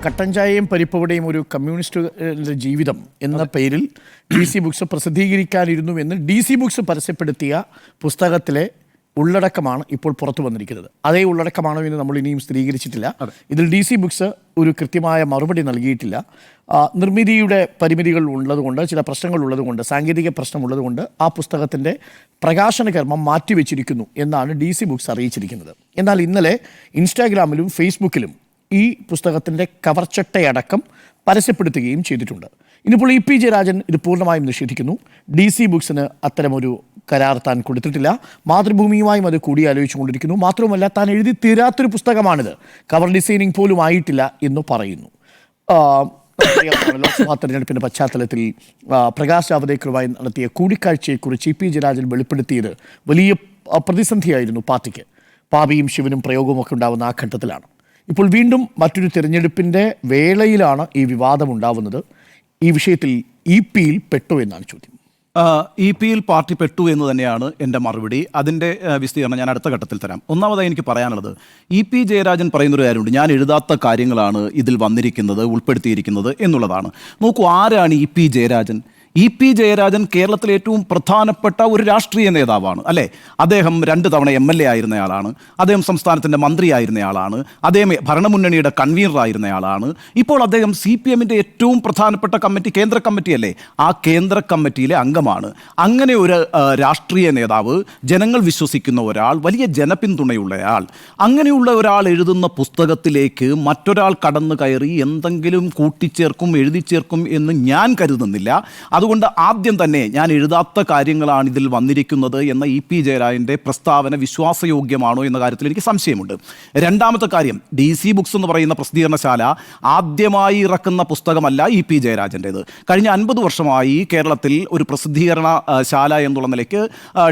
കട്ടൻ ചായയും പരിപ്പവടയും ഒരു കമ്മ്യൂണിസ്റ്റ് ജീവിതം എന്ന പേരിൽ ഡി സി ബുക്സ് പ്രസിദ്ധീകരിക്കാനിരുന്നു എന്ന് ഡി സി ബുക്സ് പരസ്യപ്പെടുത്തിയ പുസ്തകത്തിലെ ഉള്ളടക്കമാണ് ഇപ്പോൾ പുറത്തു വന്നിരിക്കുന്നത്. അതേ ഉള്ളടക്കമാണോ എന്ന് നമ്മൾ ഇനിയും സ്ഥിരീകരിച്ചിട്ടില്ല. ഇതിൽ ഡി സി ബുക്സ് ഒരു കൃത്യമായ മറുപടി നൽകിയിട്ടില്ല. നിർമ്മിതിയുടെ പരിമിതികൾ ഉള്ളതുകൊണ്ട് ചില പ്രശ്നങ്ങൾ ഉള്ളതുകൊണ്ട് സാങ്കേതിക പ്രശ്നം ഉള്ളതുകൊണ്ട് ആ പുസ്തകത്തിന്റെ പ്രകാശന കർമ്മം മാറ്റിവെച്ചിരിക്കുന്നു എന്നാണ് ഡി സി ബുക്സ് അറിയിച്ചിരിക്കുന്നത്. എന്നാൽ ഇന്നലെ ഇൻസ്റ്റാഗ്രാമിലും ഫേസ്ബുക്കിലും ഈ പുസ്തകത്തിന്റെ കവർച്ചട്ടയടക്കം പരസ്യപ്പെടുത്തുകയും ചെയ്തിട്ടുണ്ട്. ഇനിയിപ്പോൾ ഇ പി ജയരാജൻ ഇത് പൂർണമായും നിഷേധിക്കുന്നു. ഡി സി ബുക്സിന് അത്തരമൊരു കരാർ താൻ കൊടുത്തിട്ടില്ല. മാതൃഭൂമിയുമായും അത് കൂടിയാലോചിച്ചുകൊണ്ടിരിക്കുന്നു. മാത്രവുമല്ല താൻ എഴുതി തീരാത്തൊരു പുസ്തകമാണിത്. കവർ ഡിസൈനിങ് പോലും ആയിട്ടില്ല എന്ന് പറയുന്നു. ലോക്സഭാ തെരഞ്ഞെടുപ്പിന്റെ പശ്ചാത്തലത്തിൽ പ്രകാശ് ജാവദേക്കറുമായി നടത്തിയ കൂടിക്കാഴ്ചയെക്കുറിച്ച് ഇ പി ജയരാജൻ വെളിപ്പെടുത്തിയത് വലിയ പ്രതിസന്ധിയായിരുന്നു പാർട്ടിക്ക്. പാപിയും ശിവനും പ്രയോഗവും ഒക്കെ ഉണ്ടാവുന്ന ആ ഘട്ടത്തിലാണ്. ഇപ്പോൾ വീണ്ടും മറ്റൊരു തിരഞ്ഞെടുപ്പിന്റെ വേളയിലാണ് ഈ വിവാദം ഉണ്ടാവുന്നത് ഈ വിഷയത്തിൽ ഇ പിയിൽ പെട്ടു എന്നാണ് ചോദ്യം. ഇ പിയിൽ പാർട്ടി പെട്ടു എന്ന് തന്നെയാണ് എന്റെ മറുപടി. അതിന്റെ വിസ്തീർണം ഞാൻ അടുത്ത ഘട്ടത്തിൽ തരാം. ഒന്നാമതായി എനിക്ക് പറയാനുള്ളത് ഇ പി ജയരാജൻ പറയുന്നൊരു കാര്യമുണ്ട്. ഞാൻ എഴുതാത്ത കാര്യങ്ങളാണ് ഇതിൽ വന്നിരിക്കുന്നത് ഉൾപ്പെടുത്തിയിരിക്കുന്നത് എന്നുള്ളതാണ്. നോക്കൂ ആരാണ് E P Jayarajan? E P Jayarajan കേരളത്തിലെ ഏറ്റവും പ്രധാനപ്പെട്ട ഒരു രാഷ്ട്രീയ നേതാവാണ് അല്ലേ? അദ്ദേഹം രണ്ട് തവണ എം എൽ എ ആയിരുന്നയാളാണ് അദ്ദേഹം സംസ്ഥാനത്തിന്റെ മന്ത്രിയായിരുന്നയാളാണ് അദ്ദേഹം ഭരണമുന്നണിയുടെ കൺവീനറായിരുന്നയാളാണ്. ഇപ്പോൾ അദ്ദേഹം സി പി എമ്മിന്റെ ഏറ്റവും പ്രധാനപ്പെട്ട കമ്മിറ്റി കേന്ദ്ര കമ്മിറ്റിയല്ലേ? ആ കേന്ദ്ര കമ്മിറ്റിയിലെ അംഗമാണ്. അങ്ങനെ ഒരു രാഷ്ട്രീയ നേതാവ് ജനങ്ങൾ വിശ്വസിക്കുന്ന ഒരാൾ വലിയ ജനപിന്തുണയുള്ളയാൾ അങ്ങനെയുള്ള ഒരാൾ എഴുതുന്ന പുസ്തകത്തിലേക്ക് മറ്റൊരാൾ കടന്നു കയറി എന്തെങ്കിലും കൂട്ടിച്ചേർക്കും എഴുതി ചേർക്കും എന്ന് ഞാൻ കരുതുന്നില്ല. അതുകൊണ്ട് ആദ്യം തന്നെ ഞാൻ എഴുതാത്ത കാര്യങ്ങളാണ് ഇതിൽ വന്നിരിക്കുന്നത് എന്ന ഇ പി ജയരാജന്റെ പ്രസ്താവന വിശ്വാസയോഗ്യമാണോ എന്ന കാര്യത്തിൽ എനിക്ക് സംശയമുണ്ട്. രണ്ടാമത്തെ കാര്യം ഡി സി ബുക്സ് എന്ന് പറയുന്ന പ്രസിദ്ധീകരണശാല ആദ്യമായി ഇറക്കുന്ന പുസ്തകമല്ല ഇ പി ജയരാജന്റേത്. കഴിഞ്ഞ അൻപത് വർഷമായി കേരളത്തിൽ ഒരു പ്രസിദ്ധീകരണ ശാല എന്നുള്ള നിലയ്ക്ക്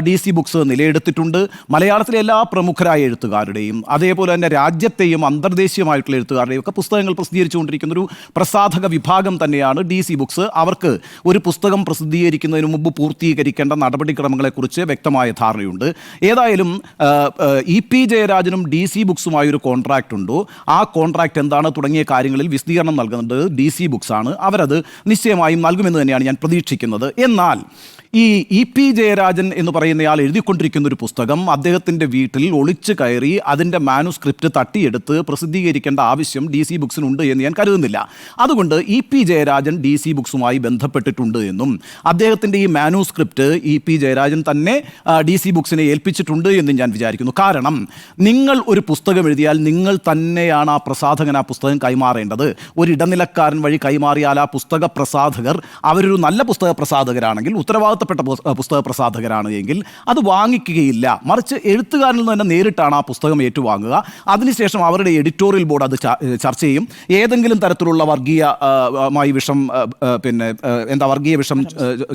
ഡി സി ബുക്സ് നിലയെടുത്തിട്ടുണ്ട്. മലയാളത്തിലെ എല്ലാ പ്രമുഖരായ എഴുത്തുകാരുടെയും അതേപോലെ തന്നെ രാജ്യത്തെയും അന്തർദേശീയമായിട്ടുള്ള എഴുത്തുകാരുടെയും ഒക്കെ പുസ്തകങ്ങൾ പ്രസിദ്ധീകരിച്ചുകൊണ്ടിരിക്കുന്ന ഒരു പ്രസാധക വിഭാഗം തന്നെയാണ് ഡി സി ബുക്സ്. അവർക്ക് ഒരു പുസ്തകം പ്രസിദ്ധീകരിക്കുന്നതിന് മുമ്പ് പൂർത്തീകരിക്കേണ്ട നടപടിക്രമങ്ങളെക്കുറിച്ച് വ്യക്തമായ ധാരണയുണ്ട്. ഏതായാലും ഇ പി ജയരാജനും ഡി സി ബുക്സുമായി ഒരു കോൺട്രാക്റ്റ് ഉണ്ടോ? ആ കോൺട്രാക്റ്റ് എന്താണ് തുടങ്ങിയ കാര്യങ്ങളിൽ വിശദീകരണം നൽകുന്നത്? ഡി സി ബുക്സാണ്. അവരത് നിശ്ചയമായും നൽകുമെന്ന് തന്നെയാണ് ഞാൻ പ്രതീക്ഷിക്കുന്നത്. എന്നാൽ ഈ ഇ പി ജയരാജൻ എന്ന് പറയുന്നയാൾ എഴുതിക്കൊണ്ടിരിക്കുന്ന ഒരു പുസ്തകം അദ്ദേഹത്തിന്റെ വീട്ടിൽ ഒളിച്ചു കയറി അതിന്റെ മാനുസ്ക്രിപ്റ്റ് തട്ടിയെടുത്ത് പ്രസിദ്ധീകരിക്കേണ്ട ആവശ്യം ഡി സി ബുക്സിനുണ്ട് എന്ന് ഞാൻ കരുതുന്നില്ല. അതുകൊണ്ട് E P Jayarajan D C ബുക്സുമായി ബന്ധപ്പെട്ടിട്ടുണ്ട് എന്നും അദ്ദേഹത്തിന്റെ ഈ മാനുസ്ക്രിപ്റ്റ് ഇ പി ജയരാജൻ തന്നെ ഡി സി ബുക്സിനെ ഏൽപ്പിച്ചിട്ടുണ്ട് എന്നും ഞാൻ വിചാരിക്കുന്നു. കാരണം നിങ്ങൾ ഒരു പുസ്തകം എഴുതിയാൽ നിങ്ങൾ തന്നെയാണ് ആ പ്രസാധകൻ ആ പുസ്തകം കൈമാറേണ്ടത്. ഒരു ഇടനിലക്കാരൻ വഴി കൈമാറിയാൽ ആ പുസ്തക പ്രസാധകർ അവരൊരു നല്ല പുസ്തക പ്രസാധകരാണെങ്കിൽ ഉത്തരവാദിത്തപ്പെട്ട പുസ്- പുസ്തക പ്രസാധകരാണ് എങ്കിൽ അത് വാങ്ങിക്കുകയില്ല. മറിച്ച് എഴുത്തുകാരിൽ നിന്ന് തന്നെ നേരിട്ടാണ് ആ പുസ്തകം ഏറ്റുവാങ്ങുക. അതിനുശേഷം അവരുടെ എഡിറ്റോറിയൽ ബോർഡ് അത് ചർച്ച ചെയ്യും. ഏതെങ്കിലും തരത്തിലുള്ള വർഗീയമായി വിഷം പിന്നെ എന്താ വർഗീയ വിഷം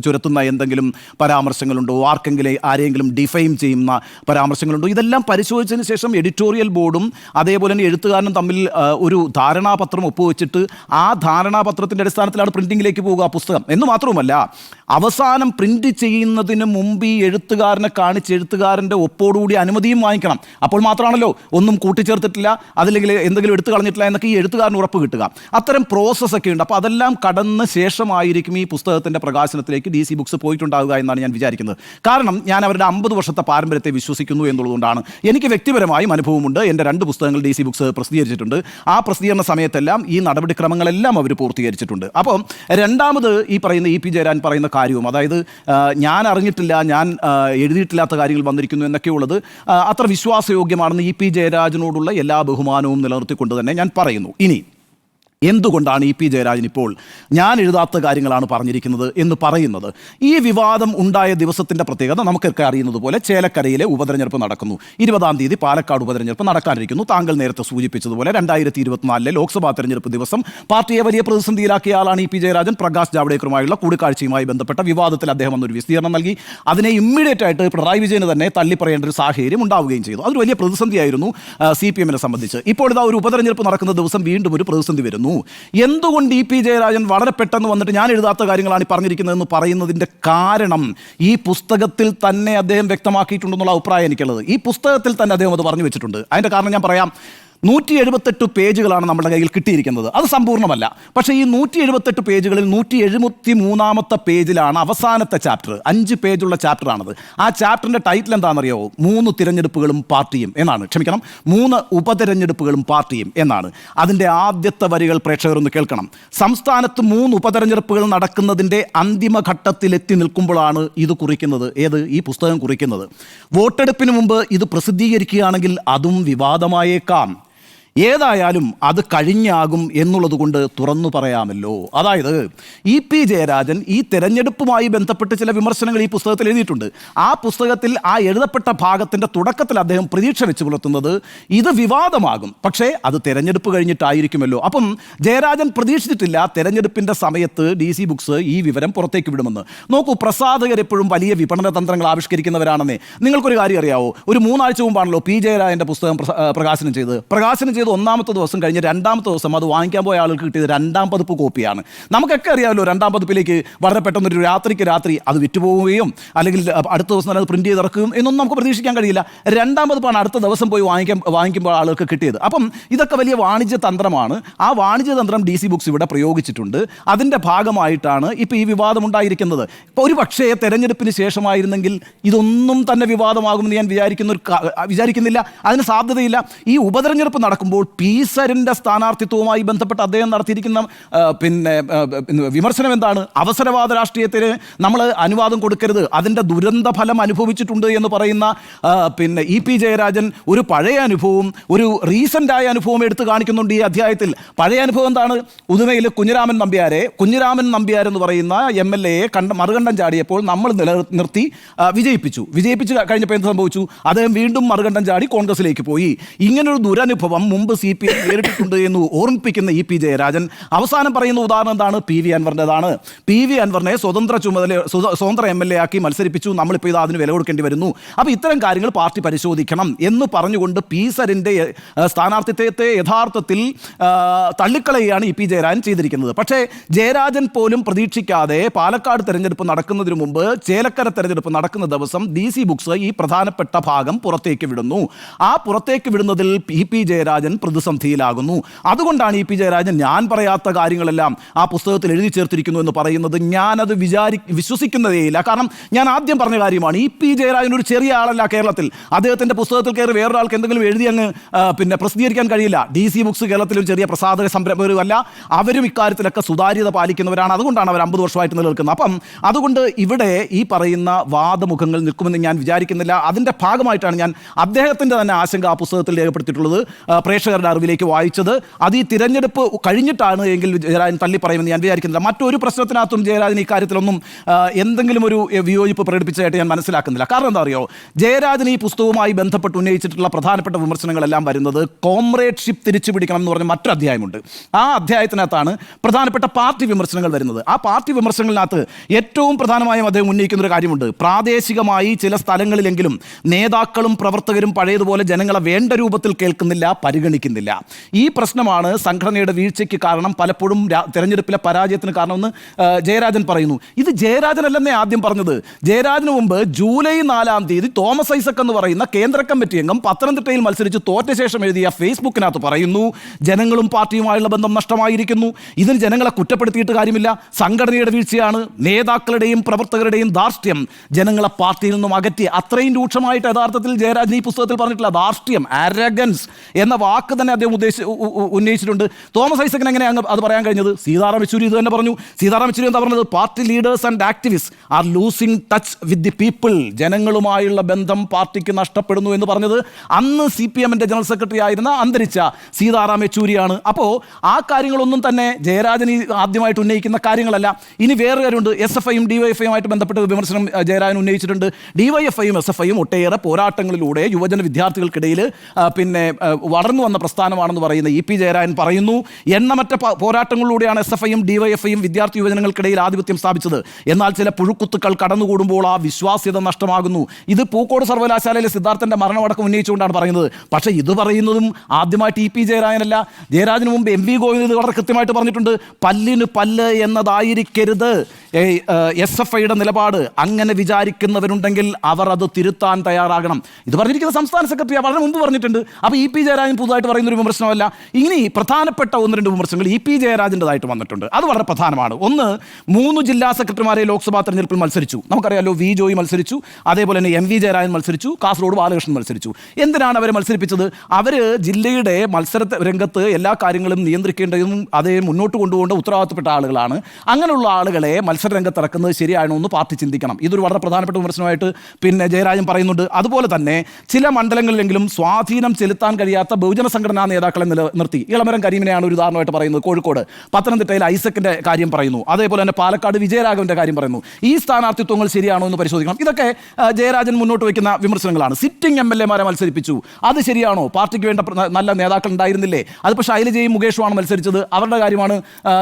ചുരത്തുന്ന എന്തെങ്കിലും പരാമർശങ്ങളുണ്ടോ? ആർക്കെങ്കിലും ആരെങ്കിലും ഡിഫൈം ചെയ്യുന്ന പരാമർശങ്ങളുണ്ടോ? ഇതെല്ലാം പരിശോധിച്ചതിന് ശേഷം എഡിറ്റോറിയൽ ബോർഡും അതേപോലെ തന്നെ എഴുത്തുകാരനും തമ്മിൽ ഒരു ധാരണാപത്രം ഒപ്പുവെച്ചിട്ട് ആ ധാരണാപത്രത്തിന്റെ അടിസ്ഥാനത്തിലാണ് പ്രിന്റിങ്ങിലേക്ക് പോകുക പുസ്തകം. എന്ന് മാത്രവുമല്ല അവസാനം പ്രിന്റ് ചെയ്യുന്നതിന് മുമ്പ് ഈ എഴുത്തുകാരനെ കാണിച്ച് എഴുത്തുകാരന്റെ ഒപ്പോടുകൂടി അനുമതിയും വാങ്ങിക്കണം. അപ്പോൾ മാത്രമാണല്ലോ ഒന്നും കൂട്ടിച്ചേർത്തിട്ടില്ല അതില്ലെങ്കിൽ എന്തെങ്കിലും എടുത്തു കളഞ്ഞിട്ടില്ല എന്നൊക്കെ ഈ എഴുത്തുകാരന് ഉറപ്പ് കിട്ടുക. അത്തരം പ്രോസസ്സൊക്കെ ഉണ്ട്. അപ്പോൾ അതെല്ലാം കടന്ന ശേഷമായിരിക്കും ഈ പുസ്തകത്തിന്റെ പ്രകാശനത്തിലേക്ക് ഡി സി ബുക്സ് പോയിട്ടുണ്ടാവുക എന്നാണ് ഞാൻ വിചാരിക്കുന്നത്. കാരണം ഞാൻ അവരുടെ അമ്പത് വർഷത്തെ പാരമ്പര്യത്തെ വിശ്വസിക്കുന്നു എന്നുള്ളതുകൊണ്ടാണ്. എനിക്ക് വ്യക്തിപരമായും അനുഭവമുണ്ട്. എന്റെ രണ്ട് പുസ്തകങ്ങൾ ഡി സി ബുക്സ് പ്രസിദ്ധീകരിച്ചിട്ടുണ്ട്. ആ പ്രസിദ്ധീകരണ സമയത്തെല്ലാം ഈ നടപടിക്രമങ്ങളെല്ലാം അവർ പൂർത്തീകരിച്ചിട്ടുണ്ട്. അപ്പം രണ്ടാമത് ഈ പറയുന്ന ഇ പി ജയരാൻ പറയുന്ന കാര്യവും അതായത് ഞാൻ അറിഞ്ഞിട്ടില്ല ഞാൻ എഴുതിയിട്ടില്ലാത്ത കാര്യങ്ങൾ വന്നിരിക്കുന്നു എന്നൊക്കെയുള്ളത് അത്ര വിശ്വാസയോഗ്യമാണെന്ന് ഇ പി ജയരാജനോടുള്ള എല്ലാ ബഹുമാനവും നിലനിർത്തിക്കൊണ്ട് തന്നെ ഞാൻ പറയുന്നു. ഇനി എന്തുകൊണ്ടാണ് ഇ പി ജയരാജൻ ഇപ്പോൾ ഞാൻ എഴുതാത്ത കാര്യങ്ങളാണ് പറഞ്ഞിരിക്കുന്നത് എന്ന് പറയുന്നത്? ഈ വിവാദം ഉണ്ടായ ദിവസത്തിന്റെ പ്രത്യേകത നമുക്കൊക്കെ അറിയുന്നത് പോലെ ചേലക്കരയിലെ ഉപതെരഞ്ഞെടുപ്പ് നടക്കുന്നു. ഇരുപതാം തീയതി പാലക്കാട് ഉപതെരഞ്ഞെടുപ്പ് നടക്കാനിരിക്കുന്നു. താങ്കൾ നേരത്തെ സൂചിപ്പിച്ചതുപോലെ രണ്ടായിരത്തി ഇരുപത്തിനാലിലെ ലോക്സഭാ തെരഞ്ഞെടുപ്പ് ദിവസം പാർട്ടിയെ വലിയ പ്രതിസന്ധിയിലാക്കിയ ആളാണ് ഇ പി ജയരാജൻ. പ്രകാശ് ജാവ്ഡേക്കറുമായുള്ള കൂടിക്കാഴ്ചയുമായി ബന്ധപ്പെട്ട വിവാദത്തിൽ അദ്ദേഹം വന്നൊരു വിസ്തീർണം നൽകി. അതിനെ ഇമ്മീഡിയറ്റ് ആയിട്ട് പിണറായി വിജയന് തന്നെ തള്ളിപ്പറയേണ്ട ഒരു സാഹചര്യം ഉണ്ടാവുകയും ചെയ്തു. അതൊരു വലിയ പ്രതിസന്ധിയായിരുന്നു സി പി എമ്മിനെ സംബന്ധിച്ച്. ഇപ്പോൾ ഇതാ ഒരു ഉപതെരഞ്ഞെടുപ്പ് നടക്കുന്ന ദിവസം വീണ്ടും ഒരു പ്രതിസന്ധി വരുന്നു. എന്തുകൊണ്ട് ഇ പി ജയരാജൻ വളരെ പെട്ടെന്ന് വന്നിട്ട് ഞാൻ എഴുതാത്ത കാര്യങ്ങളാണ് ഈ പറഞ്ഞിരിക്കുന്നതെന്ന് പറയുന്നതിന്റെ കാരണം ഈ പുസ്തകത്തിൽ തന്നെ അദ്ദേഹം വ്യക്തമാക്കിയിട്ടുണ്ടെന്നുള്ള അഭിപ്രായം എനിക്കുള്ളത്. ഈ പുസ്തകത്തിൽ തന്നെ അദ്ദേഹം അത് പറഞ്ഞു വെച്ചിട്ടുണ്ട്. അതിന്റെ കാരണം ഞാൻ പറയാം. നൂറ്റി എഴുപത്തെട്ട് പേജുകളാണ് നമ്മുടെ കയ്യിൽ കിട്ടിയിരിക്കുന്നത്. അത് സമ്പൂർണമല്ല പക്ഷേ ഈ നൂറ്റി എഴുപത്തെട്ട് പേജുകളിൽ നൂറ്റി എഴുപത്തി മൂന്നാമത്തെ പേജിലാണ് അവസാനത്തെ ചാപ്റ്റർ. അഞ്ച് പേജുള്ള ചാപ്റ്ററാണത്. ആ ചാപ്റ്ററിന്റെ ടൈറ്റിൽ എന്താണെന്നറിയോ? മൂന്ന് തിരഞ്ഞെടുപ്പുകളും പാർട്ടിയും എന്നാണ്. ക്ഷമിക്കണം. മൂന്ന് ഉപതെരഞ്ഞെടുപ്പുകളും പാർട്ടിയും എന്നാണ്. അതിന്റെ ആദ്യത്തെ വരികൾ പ്രേക്ഷകർ ഒന്ന് കേൾക്കണം. സംസ്ഥാനത്ത് മൂന്ന് ഉപതെരഞ്ഞെടുപ്പുകൾ നടക്കുന്നതിന്റെ അന്തിമ ഘട്ടത്തിൽ എത്തി നിൽക്കുമ്പോഴാണ് ഇത് കുറിക്കുന്നത്. ഏത്? ഈ പുസ്തകം കുറിക്കുന്നത്. വോട്ടെടുപ്പിന് മുമ്പ് ഇത് പ്രസിദ്ധീകരിക്കുകയാണെങ്കിൽ അതും വിവാദമായേക്കാം. ഏതായാലും അത് കഴിഞ്ഞാകും എന്നുള്ളത് കൊണ്ട് തുറന്നു പറയാമല്ലോ. അതായത് ഇ പി ജയരാജൻ ഈ തെരഞ്ഞെടുപ്പുമായി ബന്ധപ്പെട്ട് ചില വിമർശനങ്ങൾ ഈ പുസ്തകത്തിൽ എഴുതിയിട്ടുണ്ട്. ആ പുസ്തകത്തിൽ ആ എഴുതപ്പെട്ട ഭാഗത്തിന്റെ തുടക്കത്തിൽ അദ്ദേഹം പ്രതീക്ഷ വെച്ച് പുലർത്തുന്നത് ഇത് വിവാദമാകും. പക്ഷേ അത് തെരഞ്ഞെടുപ്പ് കഴിഞ്ഞിട്ടായിരിക്കുമല്ലോ. അപ്പം ജയരാജൻ പ്രതീക്ഷിച്ചിട്ടില്ല തെരഞ്ഞെടുപ്പിന്റെ സമയത്ത് ഡി സി ബുക്സ് ഈ വിവരം പുറത്തേക്ക് വിടുമെന്ന്. നോക്കൂ പ്രസാധകർ എപ്പോഴും വലിയ വിപണന തന്ത്രങ്ങൾ ആവിഷ്കരിക്കുന്നവരാണെന്നേ. നിങ്ങൾക്കൊരു കാര്യം അറിയാവോ? ഒരു മൂന്നാഴ്ച മുമ്പാണല്ലോ പി ജയരാജന്റെ പുസ്തകം പ്രകാശനം ചെയ്ത് പ്രകാശനം ചെയ്ത് ഒന്നാമത്തെ ദിവസം കഴിഞ്ഞ് രണ്ടാമത്തെ ദിവസം അത് വാങ്ങിക്കാൻ പോയ ആൾക്ക് കിട്ടിയത് രണ്ടാം പതിപ്പ് കോപ്പിയാണ്. നമുക്കൊക്കെ അറിയാമല്ലോ രണ്ടാം പതിപ്പിലേക്ക് വളരെ പെട്ടെന്നൊരു രാത്രിക്ക് രാത്രി അത് വിറ്റുപോവുകയും അല്ലെങ്കിൽ അടുത്ത ദിവസം തന്നെ അത് പ്രിന്റ് ചെയ്ത് ഇറക്കുകയും എന്നൊന്നും നമുക്ക് പ്രതീക്ഷിക്കാൻ കഴിയില്ല. രണ്ടാം പതിപ്പാണ് അടുത്ത ദിവസം പോയി വാങ്ങിക്കാൻ വാങ്ങിക്കുമ്പോൾ ആളുകൾക്ക് കിട്ടിയത്. അപ്പം ഇതൊക്കെ വലിയ വാണിജ്യ തന്ത്രമാണ്. ആ വാണിജ്യ തന്ത്രം ഡി സി ബുക്സ് ഇവിടെ പ്രയോഗിച്ചിട്ടുണ്ട്. അതിന്റെ ഭാഗമായിട്ടാണ് ഇപ്പോൾ ഈ വിവാദം ഉണ്ടായിരിക്കുന്നത്. ഇപ്പോൾ ഒരു പക്ഷേ തെരഞ്ഞെടുപ്പിന് ശേഷമായിരുന്നെങ്കിൽ ഇതൊന്നും തന്നെ വിവാദമാകുമെന്ന് ഞാൻ വിചാരിക്കുന്ന ഒരു വിചാരിക്കുന്നില്ല. അതിന് സാധ്യതയില്ല. ഈ ഉപതെരഞ്ഞെടുപ്പ് നടക്കുമ്പോൾ പീസറിന്റെ സ്ഥാനാർത്ഥിത്വവുമായി ബന്ധപ്പെട്ട് അദ്ദേഹം നടത്തിയിരിക്കുന്ന പിന്നെ വിമർശനം എന്താണ്? അവസരവാദ രാഷ്ട്രീയത്തിന് നമ്മൾ അനുവാദം കൊടുക്കരുത്. അതിന്റെ ദുരന്ത ഫലം അനുഭവിച്ചിട്ടുണ്ട് എന്ന് പറയുന്ന പിന്നെ ഇ പി ജയരാജൻ ഒരു പഴയ അനുഭവവും ഒരു റീസെന്റായ അനുഭവം എടുത്തു കാണിക്കുന്നുണ്ട് ഈ അധ്യായത്തിൽ. പഴയ അനുഭവം എന്താണ്? ഉദുമയിൽ കുഞ്ഞിരാമൻ നമ്പ്യാരെ. കുഞ്ഞിരാമൻ നമ്പ്യാർ എന്ന് പറയുന്ന എം എൽ എയെ കണ്ട മറുകണ്ഠം ചാടിയപ്പോൾ നമ്മൾ നില നിർത്തി ആ, വിജയിപ്പിച്ചു. വിജയിപ്പിച്ച് കഴിഞ്ഞപ്പോൾ എന്ത് സംഭവിച്ചു? അദ്ദേഹം വീണ്ടും മറുകണ്ഠം ചാടി കോൺഗ്രസിലേക്ക് പോയി. ഇങ്ങനൊരു ദുരനുഭവം മുമ്പ് സി പി എം നേരിട്ടിട്ടുണ്ട് എന്ന് ഓർമ്മിപ്പിക്കുന്ന ഇ പി ജയരാജൻ അവസാനം പറയുന്ന ഉദാഹരണം എന്താണ്? പി വി അൻവറിന്റെതാണ്. പി വി അൻവറിനെ സ്വതന്ത്ര ചുമതല സ്വതന്ത്ര എം എൽ എ ആക്കി മത്സരിപ്പിച്ചു. നമ്മളിപ്പോൾ ഇത് അതിന് വില കൊടുക്കേണ്ടി വരുന്നു. അപ്പോൾ ഇത്തരം കാര്യങ്ങൾ പാർട്ടി പരിശോധിക്കണം എന്ന് പറഞ്ഞുകൊണ്ട് പീസറിന്റെ ഏഹ്, സ്ഥാനാർത്ഥിത്വത്തെ യഥാർത്ഥത്തിൽ തള്ളിക്കളയാണ് ഇ പി ജയരാജൻ ചെയ്തിരിക്കുന്നത്. പക്ഷേ ജയരാജൻ പോലും പ്രതീക്ഷിക്കാതെ പാലക്കാട് തെരഞ്ഞെടുപ്പ് നടക്കുന്നതിന് മുമ്പ് ചേലക്കര തെരഞ്ഞെടുപ്പ് നടക്കുന്ന ദിവസം ഡി സി ബുക്സ് ഈ പ്രധാനപ്പെട്ട ഭാഗം പുറത്തേക്ക് വിടുന്നു. ആ പുറത്തേക്ക് വിടുന്നതിൽ പി പി ജയരാജൻ പ്രതിസന്ധിയിലാകുന്നു. അതുകൊണ്ടാണ് ഇ പി ജയരാജൻ ഞാൻ പറയാത്ത കാര്യങ്ങളെല്ലാം ആ പുസ്തകത്തിൽ എഴുതി ചേർത്തിരിക്കുന്നു എന്ന് പറയുന്നത്. ഞാനത് വിചാരി വിശ്വസിക്കുന്നതേയില്ല കാരണം ഞാൻ ആദ്യം പറഞ്ഞ കാര്യമാണ് ഇ പി ജയരാജൻ ഒരു ചെറിയ ആളല്ല കേരളത്തിൽ. അദ്ദേഹത്തിന്റെ പുസ്തകത്തിൽ കയറി വേറൊരാൾക്ക് എന്തെങ്കിലും എഴുതി അങ്ങ് പിന്നെ പ്രസിദ്ധീകരിക്കാൻ കഴിയില്ല. ഡി സി ബുക്സ് ഒരു ചെറിയ പ്രസാധക സംരംഭകരുമല്ല. അവരും ഇക്കാര്യത്തിലൊക്കെ സുതാര്യത പാലിക്കുന്നവരാണ്. അതുകൊണ്ടാണ് അവർ അമ്പത് വർഷമായിട്ട് നിലനിൽക്കുന്നത്. അപ്പം അതുകൊണ്ട് ഇവിടെ ഈ പറയുന്ന വാദമുഖങ്ങൾ നിൽക്കുമെന്ന് ഞാൻ വിചാരിക്കുന്നില്ല. അതിന്റെ ഭാഗമായിട്ടാണ് ഞാൻ അദ്ദേഹത്തിന്റെ തന്നെ ആശങ്ക ആ പുസ്തകത്തിൽ രേഖപ്പെടുത്തിയിട്ടുള്ളത്. പ്രേക്ഷകരുടെ അറിവിലേക്ക് വായിച്ചത്. അത് ഈ തിരഞ്ഞെടുപ്പ് കഴിഞ്ഞിട്ടാണ് എങ്കിൽ ജയരാജൻ തള്ളി പറയുമെന്ന് ഞാൻ വിചാരിക്കുന്നില്ല. മറ്റൊരു പ്രശ്നത്തിനകത്തും ജയരാജൻ ഈ കാര്യത്തിലൊന്നും എന്തെങ്കിലും ഒരു വിയോജിപ്പ് പ്രകടിപ്പിച്ചതായിട്ട് ഞാൻ മനസ്സിലാക്കുന്നില്ല. കാരണം എന്താ അറിയോ? ജയരാജൻ ഈ പുസ്തകവുമായി ബന്ധപ്പെട്ട് ഉന്നയിച്ചിട്ടുള്ള പ്രധാനപ്പെട്ട വിമർശനങ്ങളെല്ലാം വരുന്നത് കോംറേഡ്ഷിപ്പ് തിരിച്ചു പിടിക്കണം എന്ന് പറഞ്ഞ മറ്റൊരു അധ്യായമുണ്ട് ആ അധ്യായത്തിനകത്താണ് പ്രധാനപ്പെട്ട പാർട്ടി വിമർശനങ്ങൾ വരുന്നത്. ആ പാർട്ടി വിമർശനങ്ങളിനകത്ത് ഏറ്റവും പ്രധാനമായും അദ്ദേഹം ഉന്നയിക്കുന്ന ഒരു കാര്യമുണ്ട്. പ്രാദേശികമായി ചില സ്ഥലങ്ങളിലെങ്കിലും നേതാക്കളും പ്രവർത്തകരും പഴയതുപോലെ ജനങ്ങളെ വേണ്ട രൂപത്തിൽ കേൾക്കുന്നില്ല പരിഗണിക്കുന്നില്ല ഈ പ്രശ്നമാണ് സംഘടനയുടെ വീഴ്ചയ്ക്ക് കാരണം പലപ്പോഴും തെരഞ്ഞെടുപ്പിലെ പരാജയത്തിന് കാരണമെന്ന് ജയരാജൻ പറയുന്നു. ഇത് ജയരാജനല്ലെന്നേ ആദ്യം പറഞ്ഞത്? ജയരാജന് മുമ്പ് ജൂലൈ നാലാം തീയതി തോമസ് ഐസക് എന്ന് പറയുന്ന കേന്ദ്ര കമ്മിറ്റി അംഗം പത്തനംതിട്ടയിൽ മത്സരിച്ച് തോറ്റ ശേഷം എഴുതിയ ഫേസ്ബുക്കിനകത്ത് പറയുന്നു ജനങ്ങളും പാർട്ടിയുമായുള്ള ബന്ധം നഷ്ടമായിരിക്കുന്നു. ഇതിന് ജനങ്ങളെ കുറ്റപ്പെടുത്തിയിട്ട് കാര്യമില്ല. സംഘടനയുടെ വീഴ്ചയാണ് നേതാക്കളുടെയും പ്രവർത്തകരുടെയും ധാർഷ്ട്യം. ജനങ്ങളെ പാർട്ടിയിൽ നിന്നും അകറ്റി അത്രയും രൂക്ഷമായിട്ട് യഥാർത്ഥത്തിൽ ജയരാജൻ ഈ പുസ്തകത്തിൽ പറഞ്ഞിട്ടില്ല. ധാർഷ്ട്യം ആരഗൻസ് എന്ന വാക്ക് തന്നെ അദ്ദേഹം ഉദ്ദേശിച്ച് ഉന്നയിച്ചിട്ടുണ്ട്. തോമസ് ഐസക്കിന് എങ്ങനെ അങ്ങ് അത് പറയാൻ കഴിഞ്ഞത്? സീതാറാം യെച്ചൂരി ഇത് തന്നെ പറഞ്ഞു. സീതാറാം യെച്ചൂരി എന്താ പറഞ്ഞത്? Party leaders and activist are losing touch with the people. ജനങ്ങളുമായുള്ള ബന്ധം പാർട്ടിക്ക് നഷ്ടപ്പെടുന്നു എന്ന് പറഞ്ഞത് അന്ന് സി പി എമ്മിന്റെ ജനറൽ സെക്രട്ടറി ആയിരുന്ന അന്തരിച്ച സീതാറാം യെച്ചൂരിയാണ്. അപ്പോൾ ആ കാര്യങ്ങളൊന്നും തന്നെ ജയരാജൻ ആദ്യമായിട്ട് ഉന്നയിക്കുന്ന കാര്യങ്ങളല്ല. ഇനി വേറെ കാര്യമുണ്ട്. എസ് എഫ് ഐയും ഡിവൈഎഫ്ഐയുമായിട്ട് ബന്ധപ്പെട്ട വിമർശനം ജയരാജൻ ഉന്നയിച്ചിട്ടുണ്ട്. ഡിവൈഎഫ്ഐയും എസ് എഫ് ഐയും ഒട്ടേറെ പോരാട്ടങ്ങളിലൂടെ യുവജന വിദ്യാർത്ഥികൾക്കിടയിൽ പിന്നെ ആ, വളർന്നു വന്ന പ്രസ്ഥാനമാണെന്ന് പറയുന്ന ഇ പി ജയരാജൻ പറയുന്നു എണ്ണമറ്റ പോരാട്ടങ്ങളിലൂടെയാണ് എസ് എഫ് ഐയും ഡിവൈഎഫ്ഐയും വിദ്യാർത്ഥി യുവജനങ്ങൾക്കിടയിൽ ആധിപത്യം സ്ഥാപിച്ചത്. എന്നാൽ ചില പുഴുക്കുത്തുക്കൾ കടന്നുകൂടുമ്പോൾ ആ വിശ്വാസ്യത നഷ്ടമാകുന്നു. ഇത് പൂക്കോട് സർവകലാശാലയിലെ സിദ്ധാർത്ഥന്റെ മരണമടക്കം ഉന്നയിച്ചുകൊണ്ടാണ് പറയുന്നത്. പക്ഷേ ഇത് പറയുന്നതും ആദ്യമായിട്ട് ഇ പി ജയരാജനല്ല ജയരാജന് മുമ്പ് എം വി ഗോവിന്ദ് ഇത് വളരെ കൃത്യമായിട്ട് പറഞ്ഞിട്ടുണ്ട്. പല്ലിന് പല്ല് എന്നതായിരിക്കരുത്. എസ് എഫ് ഐയുടെ നിലപാട് അങ്ങനെ വിചാരിക്കുന്നവരുണ്ടെങ്കിൽ അവർ അത് തിരുത്താൻ തയ്യാറാകണം. ഇത് പറഞ്ഞിരിക്കുന്ന സംസ്ഥാന സെക്രട്ടറി വളരെ മുമ്പ് പറഞ്ഞിട്ടുണ്ട്. അപ്പോൾ ഇ പി ജയരാജൻ പുതുതായി പുതുതായിട്ട് പറയുന്ന ഒരു വിമർശനമല്ല. ഇനി പ്രധാനപ്പെട്ട ഒന്ന് രണ്ട് വിമർശനങ്ങൾ ഇ പി ജയരാജന്റെതായിട്ട് വന്നിട്ടുണ്ട്. അത് വളരെ പ്രധാനമാണ്. ഒന്ന് മൂന്ന് ജില്ലാ സെക്രട്ടറിമാരെ ലോക്സഭാ തെരഞ്ഞെടുപ്പിൽ മത്സരിച്ചു. നമുക്കറിയാലോ വി ജോയി മത്സരിച്ചു. അതേപോലെ തന്നെ എം വി ജയരാജൻ മത്സരിച്ചു. കാസർഗോഡ് ബാലകൃഷ്ണൻ മത്സരിച്ചു. എന്തിനാണ് അവരെ മത്സരിപ്പിച്ചത്? അവർ ജില്ലയുടെ മത്സര രംഗത്ത് എല്ലാ കാര്യങ്ങളും നിയന്ത്രിക്കേണ്ടതും അതേ മുന്നോട്ട് കൊണ്ടുപോകേണ്ട ഉത്തരവാദിത്തപ്പെട്ട ആളുകളാണ്. അങ്ങനെയുള്ള ആളുകളെ മത്സര രംഗത്ത് ഇറക്കുന്നത് ശരിയാണോ എന്ന് പാർട്ടി ചിന്തിക്കണം. ഇതൊരു വളരെ പ്രധാനപ്പെട്ട വിമർശനമായിട്ട് പിന്നെ ജയരാജൻ പറയുന്നുണ്ട്. അതുപോലെ തന്നെ ചില മണ്ഡലങ്ങളിലെങ്കിലും സ്വാധീനം ചെലുത്താൻ കഴിയാത്ത ബഹുജന സംഘടനാ നേതാക്കളെ നില നിർത്തി. ഇളമരം കരീമിനെയാണ് ഒരു ഉദാഹരണമായിട്ട് പറയുന്നത് കോഴിക്കോട്. പത്തനംതിട്ടയിൽ ഐസക്കിന്റെ കാര്യം പറയുന്നു. അതേപോലെ തന്നെ പാലക്കാട് വിജയരാഘവന്റെ കാര്യം പറയുന്നു. ഈ സ്ഥാനാർത്ഥിത്വങ്ങൾ ശരിയാണോ എന്ന് പരിശോധിക്കണം. ഇതൊക്കെ ജയരാജൻ മുന്നോട്ട് വയ്ക്കുന്ന വിമർശനങ്ങളാണ്. സിറ്റിംഗ് എം എൽ എമാരെ മത്സരിപ്പിച്ചു. അത് ശരിയാണോ? പാർട്ടിക്ക് വേണ്ട നല്ല നേതാക്കൾ ഉണ്ടായിരുന്നില്ലേ? അതിപ്പോൾ ശൈലജയും മുകേഷുമാണ് മത്സരിച്ചത്. അവരുടെ കാര്യമാണ്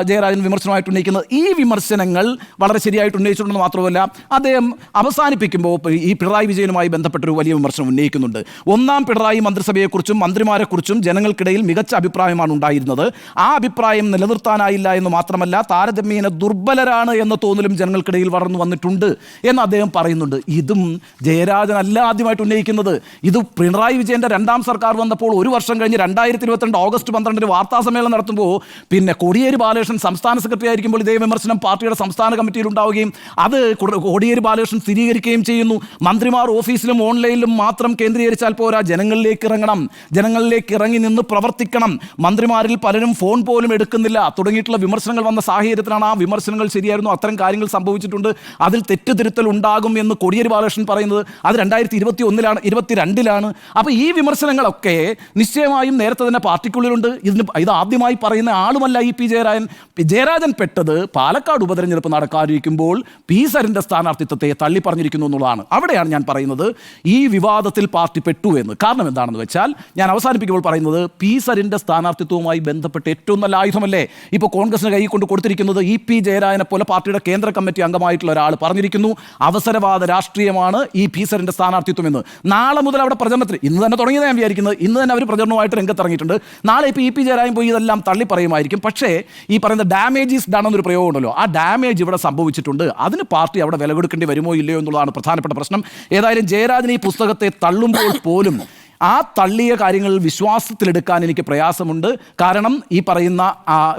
ജയരാജൻ വിമർശനമായിട്ട് ഉന്നയിക്കുന്നത്. ഈ വിമർശനങ്ങൾ വളരെ ശരിയായിട്ട് ഉന്നയിച്ചിട്ടുണ്ടെന്ന് മാത്രമല്ല അദ്ദേഹം അവസാനിപ്പിക്കുമ്പോൾ ഈ പിണറായി വിജയനുമായി ബന്ധപ്പെട്ടൊരു വലിയ വിമർശനം ഉന്നയിക്കുന്നുണ്ട്. ഒന്നാം പിണറായി മന്ത്രിസഭയെക്കുറിച്ചും മന്ത്രിമാരെക്കുറിച്ചും ജനങ്ങൾക്കിടയിൽ മികച്ച അഭിപ്രായമാണ് ഉണ്ടായിരുന്നത്. ആ അഭിപ്രായം നിലനിർത്താനായില്ല എന്ന് മാത്രമല്ല താരതമ്യേന ദുർബലരാണ് എന്ന തോന്നലും ജനങ്ങൾക്കിടയിൽ വളർന്നു വന്നിട്ടുണ്ട് എന്ന് അദ്ദേഹം പറയുന്നുണ്ട്. ഇതും ജയരാജൻ അല്ല ആദ്യമായിട്ട് ഉന്നയിക്കുന്നത്. ഇത് പിണറായി വിജയന്റെ രണ്ടാം സർക്കാർ വന്നപ്പോൾ ഒരു വർഷം കഴിഞ്ഞ് രണ്ടായിരത്തി ഇരുപത്തിരണ്ട് ഓഗസ്റ്റ് പന്ത്രണ്ടിന് വാർത്താ സമ്മേളനം നടത്തുമ്പോൾ പിന്നെ കോടിയേരി ബാലകൃഷ്ണൻ സംസ്ഥാന സെക്രട്ടറി ആയിരിക്കുമ്പോൾ ഇതേ വിമർശനം പാർട്ടിയുടെ സംസ്ഥാന കമ്മിറ്റിയിൽ ഉണ്ടാവുകയും അത് കോടിയേരി ബാലകൃഷ്ണൻ സ്ഥിരീകരിക്കുകയും ചെയ്യുന്നു. മന്ത്രിമാർ ഓഫീസിലും ഓൺലൈനിലും മാത്രം കേന്ദ്രീകരിച്ചാൽ പോരാ ജനങ്ങളിലേക്ക് ഇറങ്ങണം. ജനങ്ങളിലേക്ക് ഇറങ്ങി നിന്ന് പ്രവർത്തിക്കണം. മന്ത്രിമാരിൽ പലരും ഫോൺ പോലും എടുക്കുന്നില്ല. തുടങ്ങിയിട്ടുള്ള വിമർശനങ്ങൾ വന്ന സാഹചര്യത്തിലാണ് ആ വിമർശനങ്ങൾ ശരിയായിരുന്നു. അത്തരം കാര്യങ്ങൾ സംഭവിച്ചിട്ടുണ്ട്. അതിൽ തെറ്റുതിരുത്തൽ ഉണ്ടാകും എന്ന് കോടിയേരി ബാലകൃഷ്ണൻ പറയുന്നത് അത് രണ്ടായിരത്തി ഇരുപത്തി ഒന്നിലാണ് ഇരുപത്തിരണ്ടിലാണ്. അപ്പോൾ ഈ വിമർശനങ്ങളൊക്കെ നിശ്ചയമായും നേരത്തെ തന്നെ പാർട്ടിക്കുള്ളിലുണ്ട്. ഇതിന് ഇത് ആദ്യമായി പറയുന്ന ആളുമല്ല ഇ പി ജയരാജൻ. ജയരാജൻ പെട്ടത് പാലക്കാട് ഉപതെരഞ്ഞെടുപ്പ് നടക്കാതിരിക്കുമ്പോൾ പി സരിന്റെ സ്ഥാനാർത്ഥിത്വത്തെ തള്ളി പറഞ്ഞിരിക്കുന്നു എന്നുള്ളതാണ്. അവിടെയാണ് ഞാൻ പറയുന്നത് ഈ വിവാദത്തിൽ പാർട്ടി പെട്ടു എന്ന്. കാരണം എന്താണെന്ന് വെച്ചാൽ ഞാൻ അവസാനിപ്പിക്കുമ്പോൾ പറയുന്നത് പി സരിന്റെ സ്ഥാനാർത്ഥിത്വവുമായി ബന്ധപ്പെട്ട് ഏറ്റവും നല്ല ആയുധമല്ലേ? ഇപ്പോൾ കോൺഗ്രസിന് കൈ കൊണ്ട് കൊടുത്തിരിക്കുന്നത് ഇ പി ജയരാജനെ പോലെ പാർട്ടിയുടെ കേന്ദ്ര കമ്മിറ്റി അംഗമായിട്ടുള്ള ഒരാൾ പറഞ്ഞിരിക്കുന്നു. അവസരവാദ രാഷ്ട്രീയമാണ് ഈ പി സരിന്റെ സ്ഥാനാർത്ഥിത്വം എന്ന്. നാളെ മുതൽ അവിടെ പ്രചരണത്തിൽ ഇന്ന് തന്നെ തുടങ്ങിയത് ഞാൻ വിചാരിക്കുന്നത്. ഇന്ന് തന്നെ അവർ പ്രചരണവുമായിട്ട് രംഗത്തിറങ്ങിയിട്ടുണ്ട്. നാളെ ഇപ്പോൾ ഇ പി ജയരാജൻ പോയി ഇതെല്ലാം തള്ളി പറയുമായിരിക്കും. പക്ഷേ ഈ പറയുന്ന ഡാമേജസ് ഡൺ എന്നൊരു പ്രയോഗം ഉണ്ടല്ലോ. ആ ഡാമേജ് ഇവിടെ സംഭവിച്ചിട്ടുണ്ട്. അതിന് പാർട്ടി അവിടെ വില കൊടുക്കേണ്ടി വരുമോ ഇല്ലയോ എന്നുള്ളതാണ് പ്രധാനപ്പെട്ട പ്രശ്നം. ഏതായാലും ജയരാജൻ ഈ പുസ്തകത്തെ തള്ളുമ്പോൾ പോലും ആ തള്ളിയ കാര്യങ്ങൾ വിശ്വാസത്തിലെടുക്കാൻ എനിക്ക് പ്രയാസമുണ്ട്. കാരണം ഈ പറയുന്ന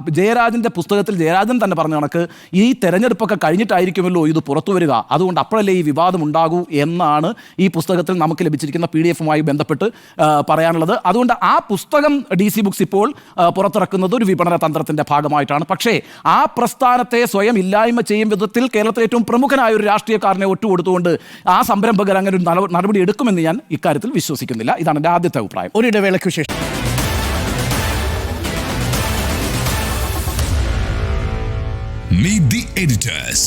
ജയരാജന്റെ പുസ്തകത്തിൽ ജയരാജൻ തന്നെ പറഞ്ഞ കണക്ക് ഈ തെരഞ്ഞെടുപ്പൊക്കെ കഴിഞ്ഞിട്ടായിരിക്കുമല്ലോ ഇത് പുറത്തു വരിക. അതുകൊണ്ട് അപ്പോഴല്ലേ ഈ വിവാദം ഉണ്ടാകൂ എന്നാണ് ഈ പുസ്തകത്തിൽ നമുക്ക് ലഭിച്ചിരിക്കുന്ന പി ഡി എഫുമായി ബന്ധപ്പെട്ട് പറയാനുള്ളത്. അതുകൊണ്ട് ആ പുസ്തകം ഡി സി ബുക്സ് ഇപ്പോൾ പുറത്തിറക്കുന്നത് ഒരു വിപണന തന്ത്രത്തിന്റെ ഭാഗമായിട്ടാണ്. പക്ഷേ ആ പ്രസ്ഥാനത്തെ സ്വയം ഇല്ലായ്മ ചെയ്യും വിധത്തിൽ കേരളത്തിലെ ഏറ്റവും പ്രമുഖനായ ഒരു രാഷ്ട്രീയക്കാരനെ ഒറ്റുകൊടുത്തുകൊണ്ട് ആ സംരംഭകർ അങ്ങനെ ഒരു നട- നടപടി എടുക്കുമെന്ന് ഞാൻ ഇക്കാര്യത്തിൽ വിശ്വസിക്കുന്നില്ല. ഇതാണ് എന്റെ ആദ്യത്തെ അഭിപ്രായം ഒരു ഇടവേളയ്ക്ക് ശേഷം Meet the editors.